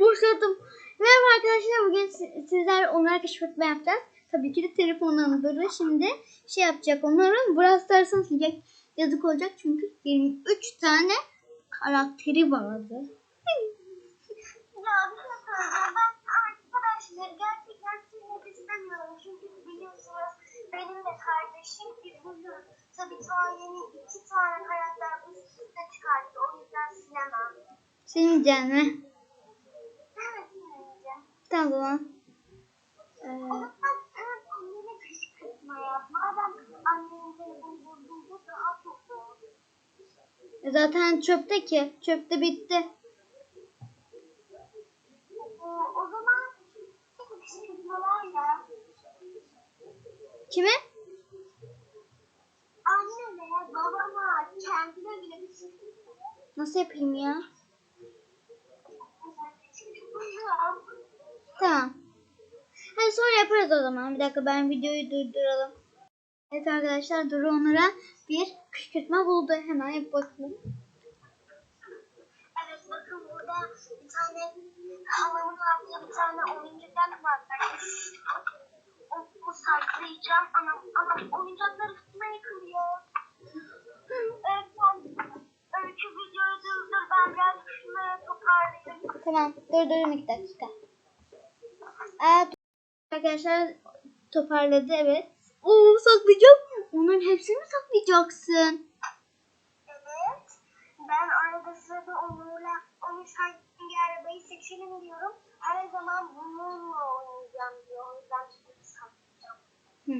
boşladım. Merhaba arkadaşlar bugün si- sizler onlara keşfetme yapacağız. Tabii ki de telefonun Duru şimdi şey yapacak onların Brawl Stars'ın silecek. Yazık olacak çünkü 23 tane karakteri vardı. Ya bir şey söyleyeceğim. Ben arkadaşlar gerçekten silmek istemiyorum. Çünkü biliyorsunuz benim de kardeşim üzüldüm. Tabii Tanrı'nın iki tane karakter üst üste çıkarttı. O yüzden silemem. Silmeyeceksin mi? Evet silemeyeceğim. Tamam o zaman. Ee, O zaman evet annene kışkırtma yap. Madem annenin telefonu bozuldu daha çok doğru. zaten çöpte ki. Çöpte bitti. Ee, o zaman kışkırtmalarla Kime? anneme, babama, kendine bile kışkırtma. Nasıl yapayım ya? Tamam. Hadi sonra yaparız o zaman. Bir dakika ben videoyu durduralım. Evet arkadaşlar Duru Onur'a bir kışkırtma buldu. Hemen yap bakalım. Evet bakın burada bir tane halamın altında bir tane oyuncak var. Onu saklayacağım. Anam, anam oyuncaklar üstüme yıkılıyor. Evet öykü videoyu durdur. Ben biraz şunları toparlayayım. Tamam durdururum iki dakika. Evet arkadaşlar toparladı evet. Oo saklayacağım. Onların hepsini mi saklayacaksın? Evet. Ben arada sırada Onur'la Onur sen hangi arabayı seçelim diyorum. Her zaman bununla oynayacağım diyor. O yüzden saklayacağım. Hı.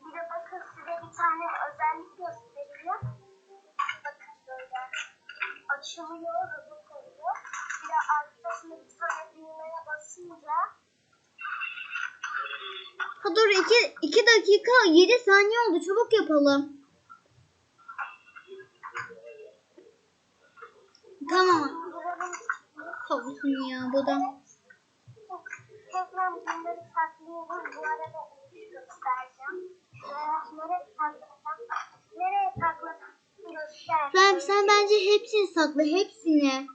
Bir de bakın size bir tane özellik göstereyim. Bakın böyle açılıyor, robot oluyor. Bir de arkasında bir tane düğmeye basınca Ha dur iki, iki dakika 7 saniye oldu. Çabuk yapalım. Tamam. Havuçum ya bu da. Ben, sen bence hepsini sakla hepsini.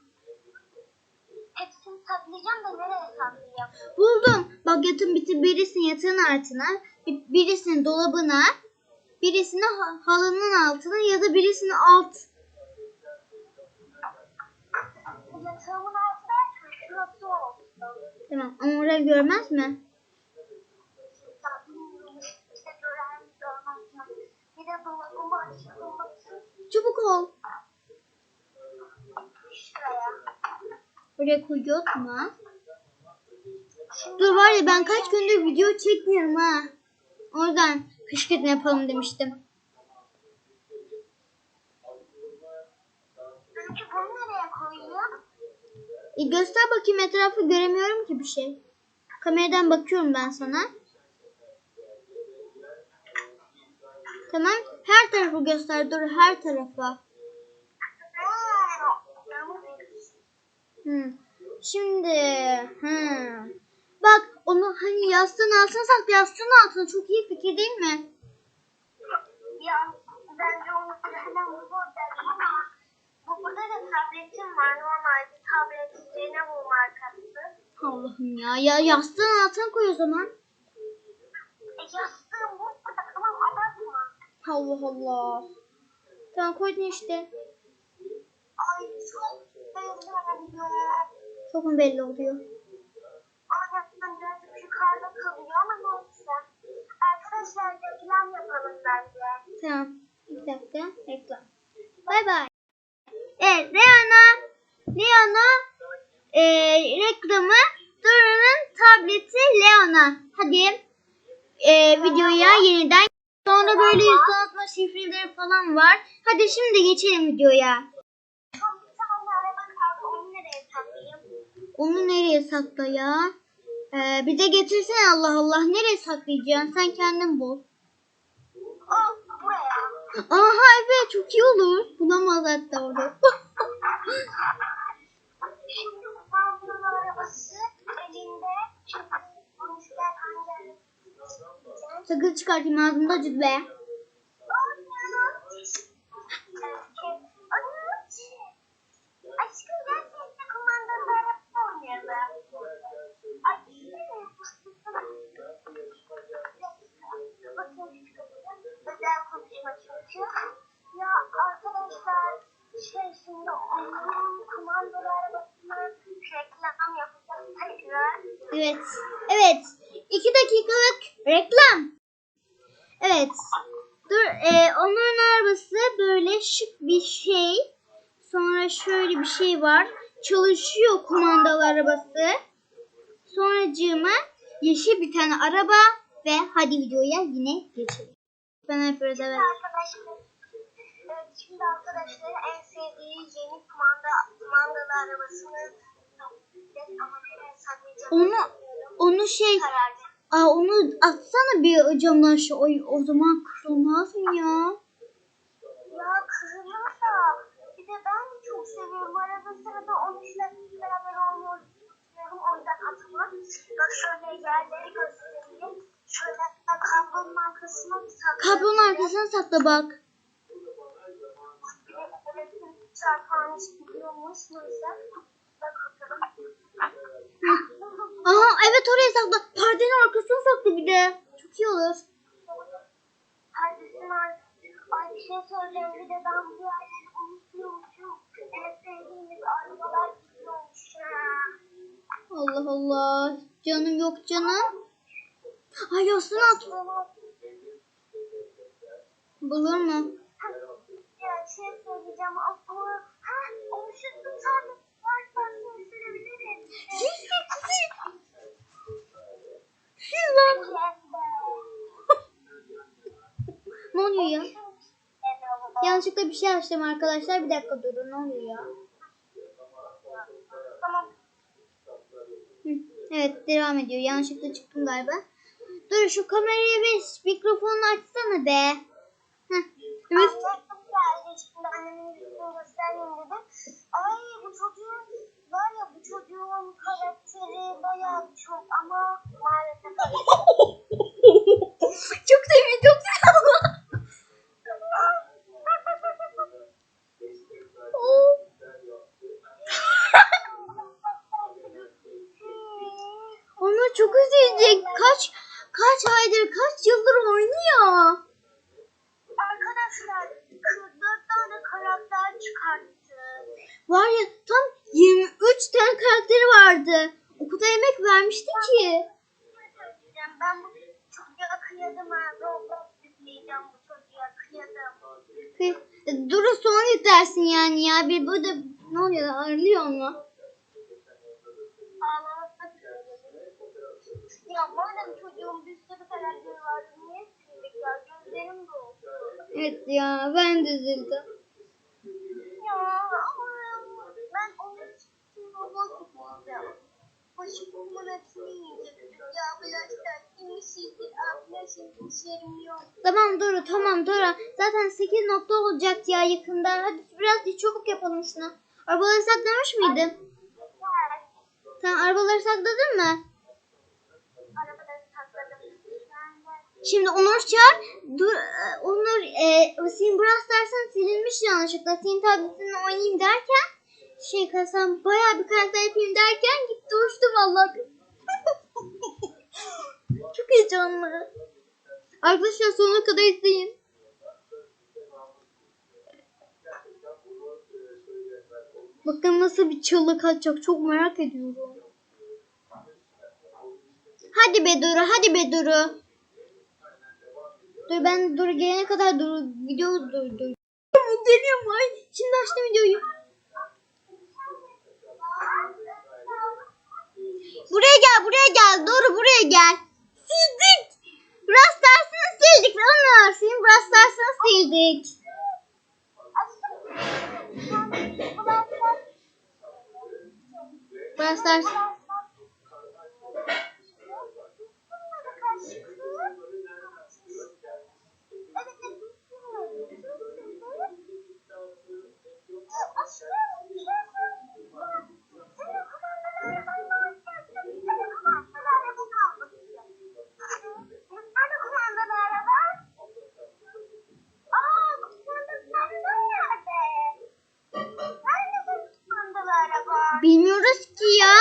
Hepsini saklayacağım da nereye saklayacağım? Buldum. Bak yatın bitir birisini yatağın altına, bir- birisini dolabına, birisini ha- halının altına ya da birisini alt. Yatağımın altına şurası olsun. Tamam ama orayı görmez mi? Çabuk ol. Buraya koyuyoruz mu? Dur var ya ben kaç gündür video çekmiyorum ha. Oradan kışkırtma yapalım demiştim. E göster bakayım etrafı göremiyorum ki bir şey. Kameradan bakıyorum ben sana. Tamam. Her tarafı göster. Dur her tarafa. Hmm. Şimdi hmm. Bak onu hani yastığın altına sakla yastığın altına çok iyi fikir değil mi? Ya bence onu hemen burada ama bu burada da tabletim var normal bir tablet Cenevum markası. Allah'ım ya. Ya yastığın altına koy o zaman. E yastığım bu tamam abartma. Allah Allah. Tamam koydun işte. Ay çok belli Çok mu belli oluyor? Aynen birazcık yukarıda kalıyor ama neyse. Arkadaşlar reklam yapalım bence. Tamam. Bir dakika. Reklam. Bay bay. Evet. Leona. Leona. E, reklamı. Duru'nun tableti Leona. Hadi. E, videoya yeniden. Sonra böyle yüz tanıtma şifreleri falan var. Hadi şimdi geçelim videoya. Onu nereye sakla ya? Ee, bize getirsene Allah Allah. Nereye saklayacaksın? Sen kendin bul. Oh. Aha evet çok iyi olur. Bulamaz hatta orada. Sakın çıkartayım ağzımda acıdı be. açıkçası. Ya arkadaşlar şey şimdi oyunun kumandalı arabasına reklam yapacağız tekrar. Evet. Evet. İki dakikalık reklam. Evet. Dur e, onun arabası böyle şık bir şey. Sonra şöyle bir şey var. Çalışıyor kumandalı arabası. Sonracığıma yeşil bir tane araba ve hadi videoya yine geçelim. Ben yapıyoruz evet. Arkadaşlar, evet, şimdi arkadaşlar en sevdiği yeni kumanda kumandalı arabasını ama Onu onu şey. Aa onu atsana bir camdan şu oy o zaman kırılmaz mı ya? Ya kırılır da bir de ben de çok seviyorum. Arada sırada onun ile beraber oynuyoruz. Diyorum o yüzden atılmak. Bak şöyle yerleri göstereyim. Şöyle arkasına saklayayım. Kablonun arkasına sakla bak. Aha evet oraya sakla. Perdenin arkasına sakla bir de. Çok iyi olur. Kardeşim ay, ay bir şey söyleyeceğim. Bir de ben bu yerleri unutuyormuşum. En sevdiğimiz arabalar gidiyormuş. Allah Allah. Canım yok canım. Ay yasını at. Bulur mu? Ya şey söyleyeceğim ama ha o ışıklı sarı varsa. Sil sil sil. Sil lan. Ne oluyor ya? Yanlışlıkla bir şey açtım arkadaşlar. Bir dakika durun. Ne oluyor ya? Tamam. Hı, Evet devam ediyor. Yanlışlıkla çıktım galiba. Dur şu kamerayı ve mikrofonu açsana be. Heh. Evet. Annem geldi şimdi annemin yüzünü göstermeyeyim dedim. Ay bu çocuğun var ya bu çocuğun karakteri bayağı çok ama maalesef çok sevdim çok sevdim. Oo. Onu çok üzülecek. Kaç kaç aydır kaç yıldır oynuyor. Arkadaşlar 44 tane karakter çıkarttı. Var ya tam 23 tane karakteri vardı. O kadar emek vermişti ki. Ben bu çocuğa kıyadım ha. Roblox yükleyeceğim bu çocuğa kıyadım. Duru son yüklersin yani ya. Bir burada ne oluyor? Ağırlıyor mu? Ağlamak Ya madem çocuğun bir sürü karakteri vardı niye sildik ya? Gözlerim doldu. Evet ya ben de üzüldüm. Ya ama ben onun için Roblox yükleyeceğim. Başımın hepsini yiyecektim. Ya arkadaşlar kimi sildik? Arkadaşlar işlerim yok. Tamam Duru tamam Duru. Zaten 8 nokta olacak ya yakında. Hadi biraz çabuk yapalım şunu. Arabaları saklamış mıydın? Sen arabaları sakladın mı? Sakladım. Şimdi Onur çağır. Dur, e, Onur e, senin Brawl Stars'ın silinmiş yanlışlıkla. Senin tabletini oynayayım derken şey kasam bayağı bir karakter yapayım derken gitti uçtu vallahi. Çok heyecanlı. Arkadaşlar sonuna kadar izleyin. Bakın nasıl bir çığlık atacak çok merak ediyorum. Hadi be Duru, hadi be Duru. Dur ben Duru gelene kadar Duru video dur dur. Geliyorum ay. Şimdi açtım videoyu. Buraya gel, buraya gel. Doğru buraya gel. Sildik. Brawl Stars'ını sildik. Onur, senin Brawl Stars'ını sildik. Brawl Bilmiyoruz ki ya.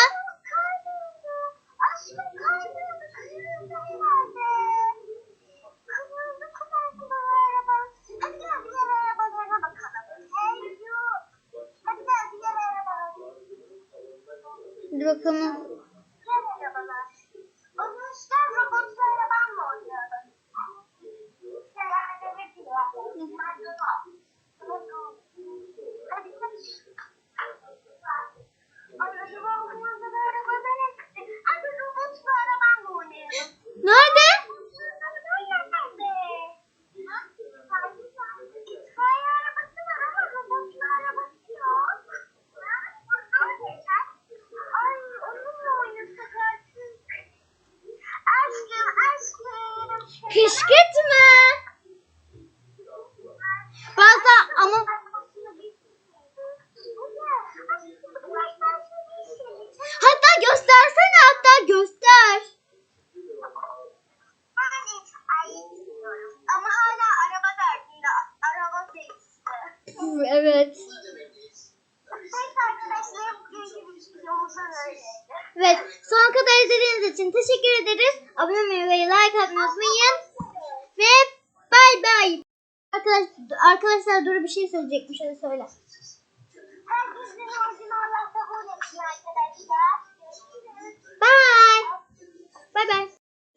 Arkadaşlar Duru bir şey söyleyecekmiş hadi söyle. Bye. Bye bye.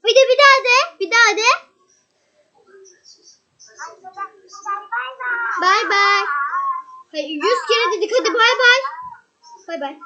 Bir de bir daha de. Bir daha de. Bye bye. Hayır, yüz kere dedik hadi bay bay. Bay bay.